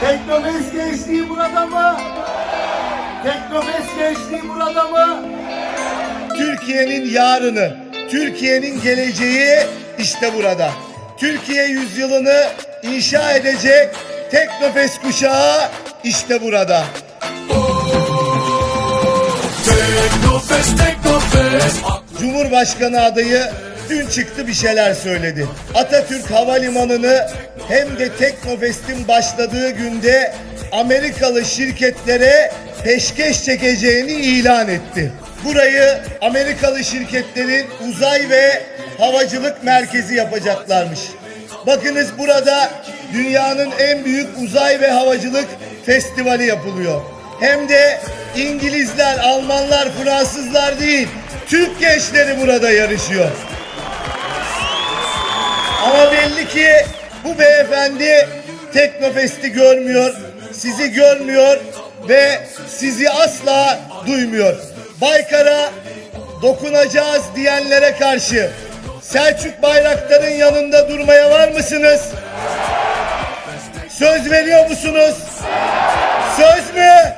Teknofest gençliği burada mı? Teknofest gençliği burada mı? Türkiye'nin yarını, Türkiye'nin geleceği işte burada. Türkiye yüzyılını inşa edecek Teknofest kuşağı işte burada. Teknofest, Teknofest. Cumhurbaşkanı adayı dün çıktı bir şeyler söyledi. Atatürk Havalimanı'nı hem de Teknofest'in başladığı günde Amerikalı şirketlere peşkeş çekeceğini ilan etti. Burayı Amerikalı şirketlerin uzay ve havacılık merkezi yapacaklarmış. Bakınız burada dünyanın en büyük uzay ve havacılık festivali yapılıyor. Hem de İngilizler, Almanlar, Fransızlar değil, Türk gençleri burada yarışıyor. Ama belli ki bu beyefendi Teknofest'i görmüyor, sizi görmüyor ve sizi asla duymuyor. Baykar'a dokunacağız diyenlere karşı Selçuk Bayraktar'ın yanında durmaya var mısınız? Söz veriyor musunuz? Söz mü?